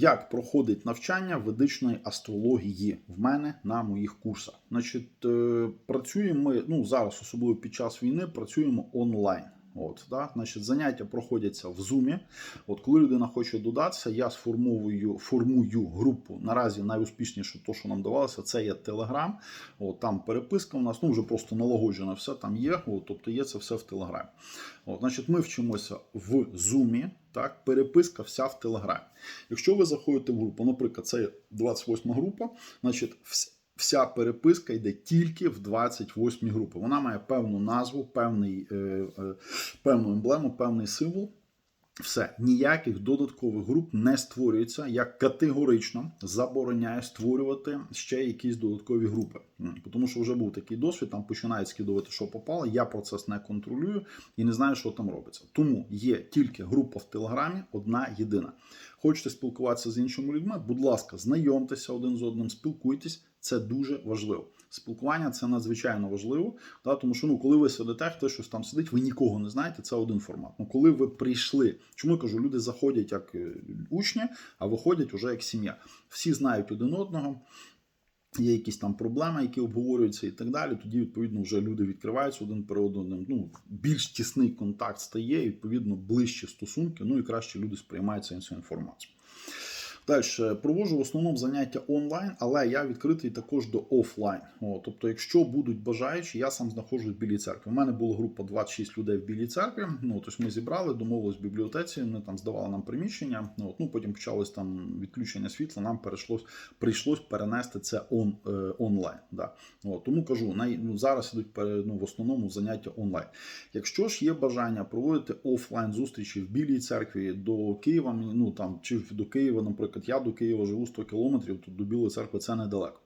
Як проходить навчання ведичної астрології в мене на моїх курсах? Значить, е, працюємо ми ну зараз, особливо під час війни, працюємо онлайн. От, да? Значить, заняття проходяться в Zoom. От коли людина хоче додатися, я сформовую формую групу. Наразі найуспішніше, то, що нам давалося, це є Telegram. От, там переписка у нас, ну вже просто налагоджено все там є. От, тобто є це все в Telegram. От, значить, ми вчимося в Zoom, так, переписка вся в Телеграмі. Якщо ви заходите в групу, наприклад, це 28 група, значить, вся переписка йде тільки в 28 групи. Вона має певну назву, певний, е, е, певну емблему, певний символ. Все, ніяких додаткових груп не створюється. Я категорично забороняю створювати ще якісь додаткові групи. Тому що вже був такий досвід, там починають скидувати, що попало. Я процес не контролюю і не знаю, що там робиться. Тому є тільки група в Телеграмі, одна єдина. Хочете спілкуватися з іншими людьми? Будь ласка, знайомтеся один з одним, спілкуйтесь. Це дуже важливо. Спілкування це надзвичайно важливо, да, тому що ну, коли ви сидите, хтось щось там сидить, ви нікого не знаєте, це один формат. Ну, коли ви прийшли, чому я кажу, люди заходять як е, учні, а виходять уже як сім'я. Всі знають один одного. Є якісь там проблеми, які обговорюються і так далі. Тоді, відповідно, вже люди відкриваються один перед одним. Ну, більш тісний контакт стає, відповідно, ближчі стосунки, ну і краще люди сприймаються цю інформацію. Далі проводжу в основному заняття онлайн, але я відкритий також до офлайн. О, тобто, якщо будуть бажаючі, я сам знаходжусь в Білій церкві. У мене була група 26 людей в Білій церкві. Ну, тобто ми зібрали, домовились в бібліотеці, вони там здавали нам приміщення. Ну, от, ну потім почалось там відключення світла. Нам перейшлось, прийшлось перенести це он, е, онлайн. Да. От, тому кажу, най, ну, зараз ідуть ну, в основному заняття онлайн. Якщо ж є бажання проводити офлайн зустрічі в Білій церкві до Києва, ну там чи до Києва, наприклад, я до Києва живу 100 кілометрів, то до Білої церкви це недалеко.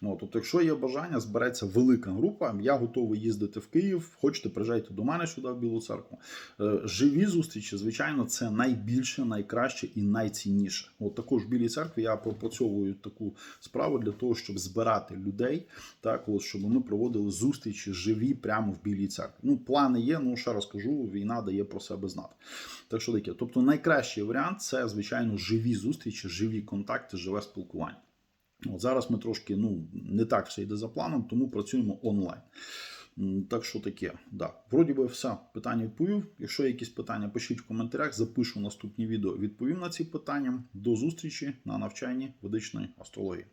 Ну, тобто, якщо є бажання, збереться велика група, я готовий їздити в Київ. Хочете, приїжджайте до мене сюди, в Білу церкву. Е, Живі зустрічі, звичайно, це найбільше, найкраще і найцінніше. От також в Білій церкві я пропрацьовую таку справу для того, щоб збирати людей, так от, щоб ми проводили зустрічі живі прямо в Білій церкві. Ну, плани є, ну ще раз кажу, війна дає про себе знати. Так що таке. Тобто, найкращий варіант це, звичайно, живі зустрічі, живі контакти, живе спілкування. От зараз ми трошки ну, не так все йде за планом, тому працюємо онлайн. Так що таке, да. Вроді би все, питання відповів. Якщо є якісь питання, пишіть в коментарях, запишу наступні відео, відповім на ці питання. До зустрічі на навчанні ведичної астрології.